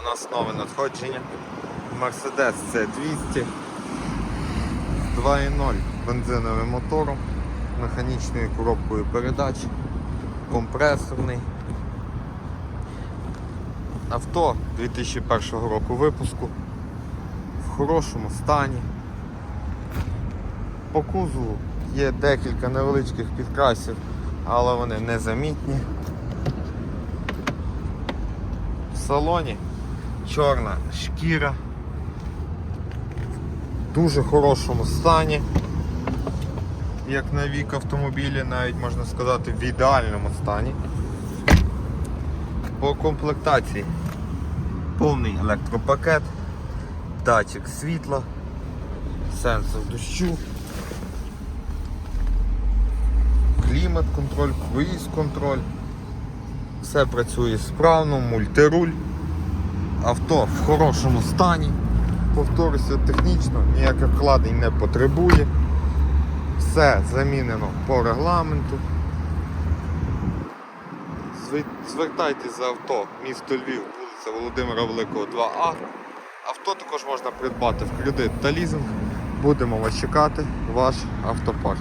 У нас нове надходження. Mercedes C200 2.0 бензиновим мотором, механічною коробкою передач, компресорний. Авто 2001 року випуску в хорошому стані. По кузову є декілька невеличких підкрасів, але вони незамітні. Салоні чорна шкіра в дуже хорошому стані. Як на вік автомобілі, навіть можна сказати в ідеальному стані. По комплектації повний електропакет, датчик світла, сенсор дощу, клімат контроль, круїз контроль. Все працює справно, мультируль. Авто в хорошому стані. Повторюся, технічно ніяких вкладень не потребує. Все замінено по регламенту. Звертайтесь за авто, місто Львів, вулиця Володимира Великого 2А. Авто також можна придбати в кредит та лізинг. Будемо вас чекати, ваш автопарк.